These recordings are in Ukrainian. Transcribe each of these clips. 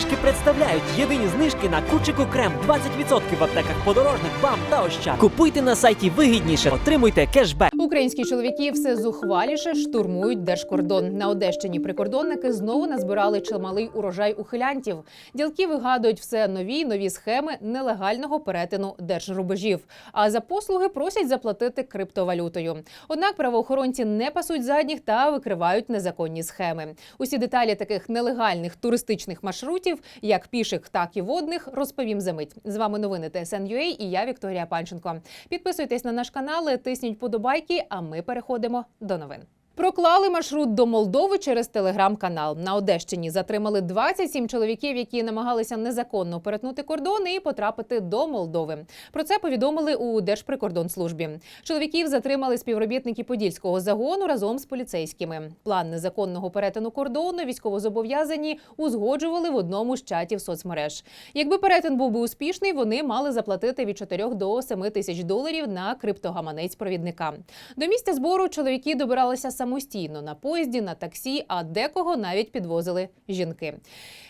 знижки представляють єдині знижки на кучику крем 20% в аптеках подорожник, бам та ощад. Купуйте на сайті вигідніше, отримуйте кешбек. Українські чоловіки все зухваліше штурмують держкордон. На Одещині прикордонники знову назбирали чималий урожай ухилянтів. Ділки вигадують все нові й нові схеми нелегального перетину держрубежів. А за послуги просять заплатити криптовалютою. Однак правоохоронці не пасуть задніх та викривають незаконні схеми. Усі деталі таких нелегальних туристичних маршрутів, як піших, так і водних, розповім за мить. З вами новини ТСН.UA і я Вікторія Панченко. Підписуйтесь на наш канал, тисніть подобайки, а ми переходимо до новин. Проклали маршрут до Молдови через телеграм-канал. На Одещині затримали 27 чоловіків, які намагалися незаконно перетнути кордон і потрапити до Молдови. Про це повідомили у Держприкордонслужбі. Чоловіків затримали співробітники подільського загону разом з поліцейськими. План незаконного перетину кордону військовозобов'язані узгоджували в одному з чатів соцмереж. Якби перетин був би успішний, вони мали заплатити від 4 до 7 тисяч доларів на криптогаманець провідника. До місця збору чоловіки добиралися самостійно на поїзді, на таксі, а декого навіть підвозили жінки.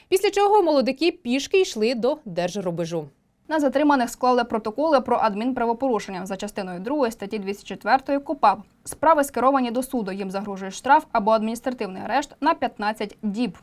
Після чого молодики пішки йшли до держрубежу. На затриманих склали протоколи про адмінправопорушення за частиною 2 статті 204 КУПАП. Справи скеровані до суду. Їм загрожує штраф або адміністративний арешт на 15 діб.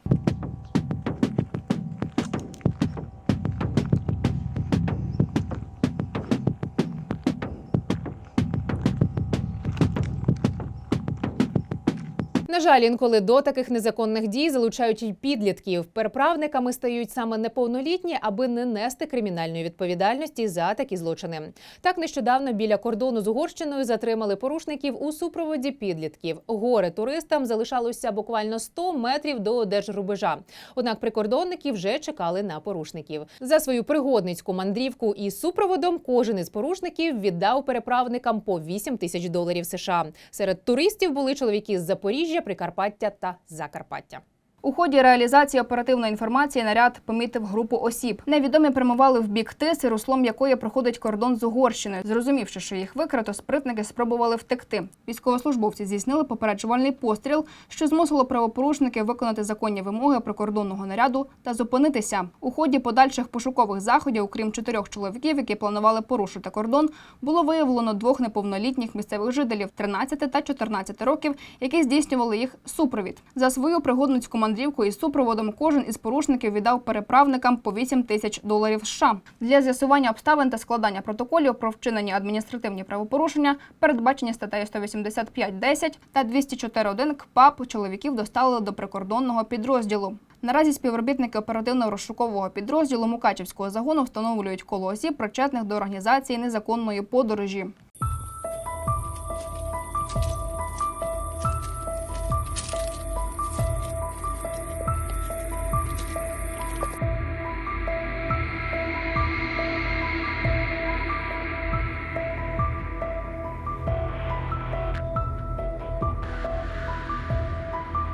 На жаль, інколи до таких незаконних дій залучають і підлітків. Переправниками стають саме неповнолітні, аби не нести кримінальної відповідальності за такі злочини. Так нещодавно біля кордону з Угорщиною затримали порушників у супроводі підлітків. Горе туристам залишалося буквально 100 метрів до держрубежа. Однак прикордонники вже чекали на порушників. За свою пригодницьку мандрівку із супроводом кожен із порушників віддав переправникам по 8 тисяч доларів США. Серед туристів були чоловіки з Запоріжжя, Прикарпаття та Закарпаття. У ході реалізації оперативної інформації наряд помітив групу осіб. Невідомі прямували в бік тиси, руслом якої проходить кордон з Угорщиною. Зрозумівши, що їх викрито, спритники спробували втекти. Військовослужбовці здійснили попереджувальний постріл, що змусило правопорушників виконати законні вимоги прикордонного наряду та зупинитися. У ході подальших пошукових заходів, окрім чотирьох чоловіків, які планували порушити кордон, було виявлено двох неповнолітніх місцевих жителів 13 та 14 років, які здійснювали їх супровід. За свою пригодницьку мандрівку із супроводом кожен із порушників віддав переправникам по 8 тисяч доларів США. Для з'ясування обставин та складання протоколів про вчинені адміністративні правопорушення передбачені статтею 185.10 та 204.1 КПАП чоловіків доставили до прикордонного підрозділу. Наразі співробітники оперативно-розшукового підрозділу Мукачівського загону встановлюють коло осіб, причетних до організації незаконної подорожі.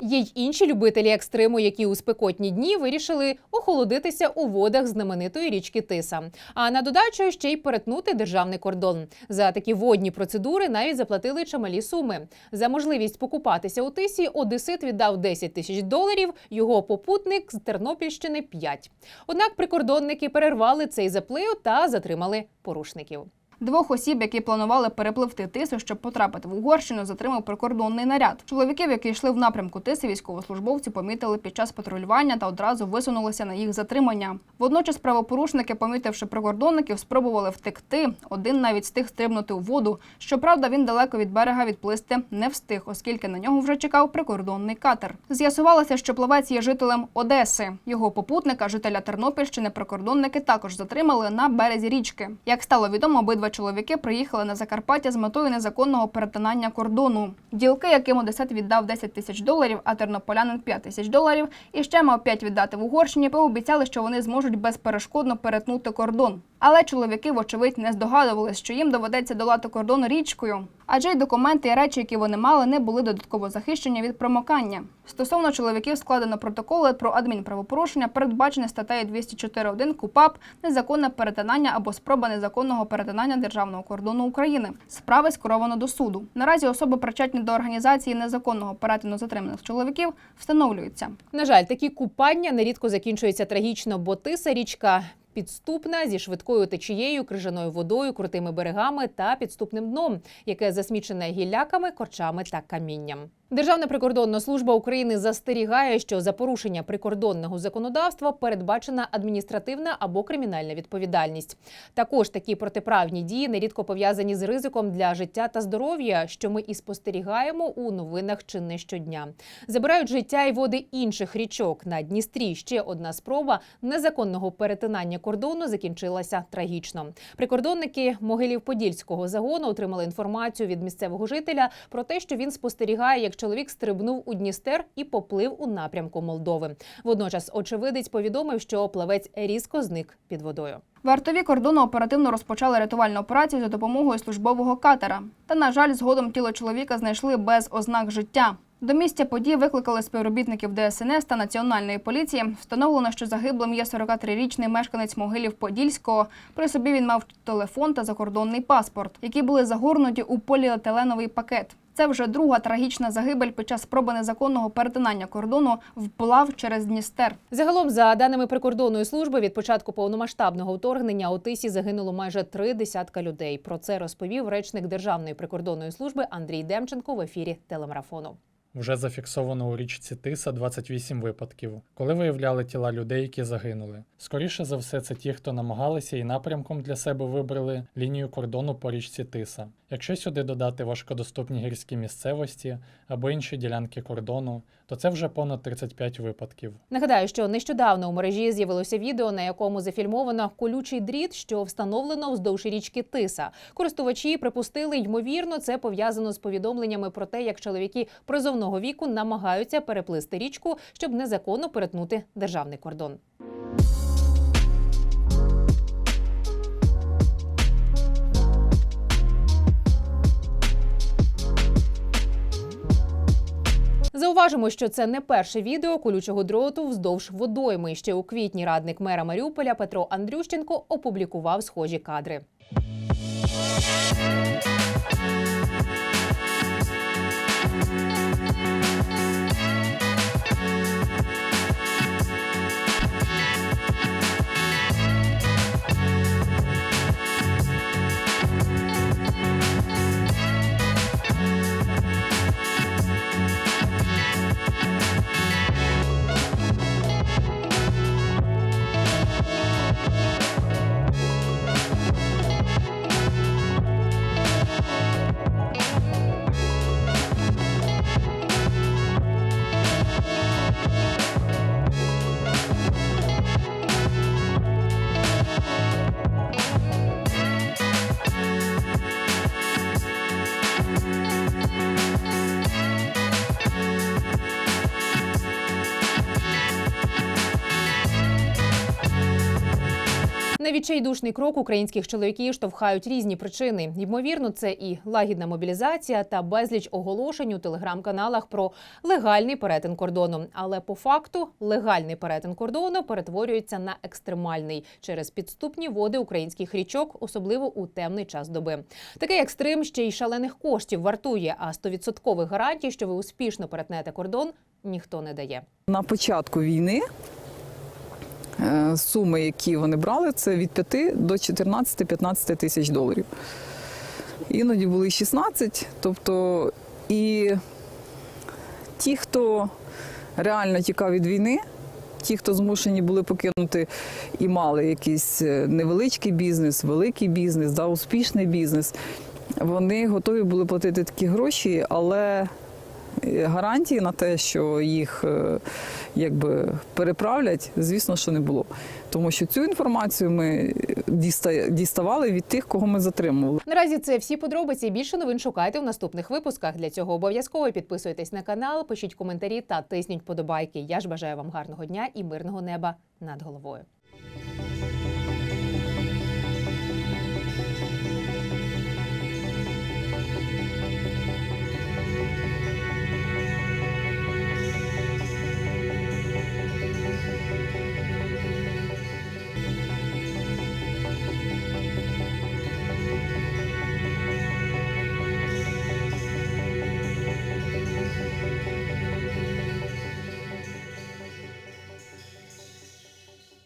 Є й інші любителі екстриму, які у спекотні дні вирішили охолодитися у водах знаменитої річки Тиса. А на додачу ще й перетнути державний кордон. За такі водні процедури навіть заплатили чималі суми. За можливість покупатися у тисі Одесит віддав 10 тисяч доларів. Його попутник з Тернопільщини 5. Однак прикордонники перервали цей заплив та затримали порушників. Двох осіб, які планували перепливти тису, щоб потрапити в Угорщину, затримав прикордонний наряд. Чоловіків, які йшли в напрямку тиси, військовослужбовці помітили під час патрулювання та одразу висунулися на їх затримання. Водночас правопорушники, помітивши прикордонників, спробували втекти. Один навіть встиг стрибнути у воду. Щоправда, він далеко від берега відплисти не встиг, оскільки на нього вже чекав прикордонний катер. З'ясувалося, що плавець є жителем Одеси. Його попутника, жителя Тернопільщини, прикордонники також затримали на березі річки. Як стало відомо, обидва чоловіки приїхали на Закарпаття з метою незаконного перетинання кордону. Ділки, яким Одесет віддав 10 тисяч доларів, а тернополянин 5 тисяч доларів, і ще мав 5 віддати в Угорщині, пообіцяли, що вони зможуть безперешкодно перетнути кордон. Але чоловіки, вочевидь, не здогадувались, що їм доведеться долати кордон річкою. Адже й документи і речі, які вони мали, не були додатково захищені від промокання. Стосовно чоловіків складено протоколи про адмінправопорушення, передбачені статтею 204.1 КУПАП незаконне перетинання або спроба незаконного перетинання державного кордону України. Справи скеровано до суду. Наразі особи причетні до організації незаконного перетину затриманих чоловіків встановлюються. На жаль, такі купання нерідко закінчуються трагічно, бо тиса річка. Підступна зі швидкою течією, крижаною водою, крутими берегами та підступним дном, яке засмічене гілляками, корчами та камінням. Державна прикордонна служба України застерігає, що за порушення прикордонного законодавства передбачена адміністративна або кримінальна відповідальність. Також такі протиправні дії нерідко пов'язані з ризиком для життя та здоров'я, що ми і спостерігаємо у новинах чи не щодня. Забирають життя і води інших річок на Дністрі. Ще одна спроба незаконного перетинання кордону закінчилася трагічно. Прикордонники Могилів-Подільського загону отримали інформацію від місцевого жителя про те, що він спостерігає, як чоловік стрибнув у Дністер і поплив у напрямку Молдови. Водночас очевидець повідомив, що плавець різко зник під водою. Вартові кордону оперативно розпочали рятувальну операцію за допомогою службового катера. Та, на жаль, згодом тіло чоловіка знайшли без ознак життя. До місця події викликали співробітників ДСНС та національної поліції. Встановлено, що загиблим є 43-річний мешканець могилів Подільського. При собі він мав телефон та закордонний паспорт, які були загорнуті у поліетиленовий пакет. Це вже друга трагічна загибель під час спроби незаконного перетинання кордону вплав через Дністер. Загалом, за даними прикордонної служби, від початку повномасштабного вторгнення у тисі загинуло майже три десятка людей. Про це розповів речник Державної прикордонної служби Андрій Демченко в ефірі телемарафону. Вже зафіксовано у річці Тиса 28 випадків, коли виявляли тіла людей, які загинули. Скоріше за все, це ті, хто намагалися і напрямком для себе вибрали лінію кордону по річці Тиса. Якщо сюди додати важкодоступні гірські місцевості або інші ділянки кордону, то це вже понад 35 випадків. Нагадаю, що нещодавно у мережі з'явилося відео, на якому зафільмовано колючий дріт, що встановлено вздовж річки Тиса. Користувачі припустили, ймовірно, це пов'язано з повідомленнями про те, як чоловіки призовного віку намагаються переплисти річку, щоб незаконно перетнути державний кордон. Зауважимо, що це не перше відео колючого дроту вздовж водойми. Ще у квітні радник мера Маріуполя Петро Андрющенко опублікував схожі кадри. Відчайдушний крок українських чоловіків штовхають різні причини. Ймовірно, це і лагідна мобілізація та безліч оголошень у телеграм-каналах про легальний перетин кордону. Але по факту легальний перетин кордону перетворюється на екстремальний через підступні води українських річок, особливо у темний час доби. Такий екстрим ще й шалених коштів вартує, а 100% гарантій, що ви успішно перетнете кордон, ніхто не дає. На початку війни суми, які вони брали, це від 5 до 14-15 тисяч доларів. Іноді були 16. Тобто, і ті, хто реально тікав від війни, ті, хто змушені були покинути і мали якийсь е, невеличкий бізнес, великий бізнес, да, успішний бізнес, вони готові були платити такі гроші, але е, гарантії на те, що їх е, якби переправлять, звісно, що не було. Тому що цю інформацію ми діставали від тих, кого ми затримували. Наразі це всі подробиці. Більше новин шукайте в наступних випусках. Для цього обов'язково підписуйтесь на канал, пишіть коментарі та тисніть подобайки. Я ж бажаю вам гарного дня і мирного неба над головою.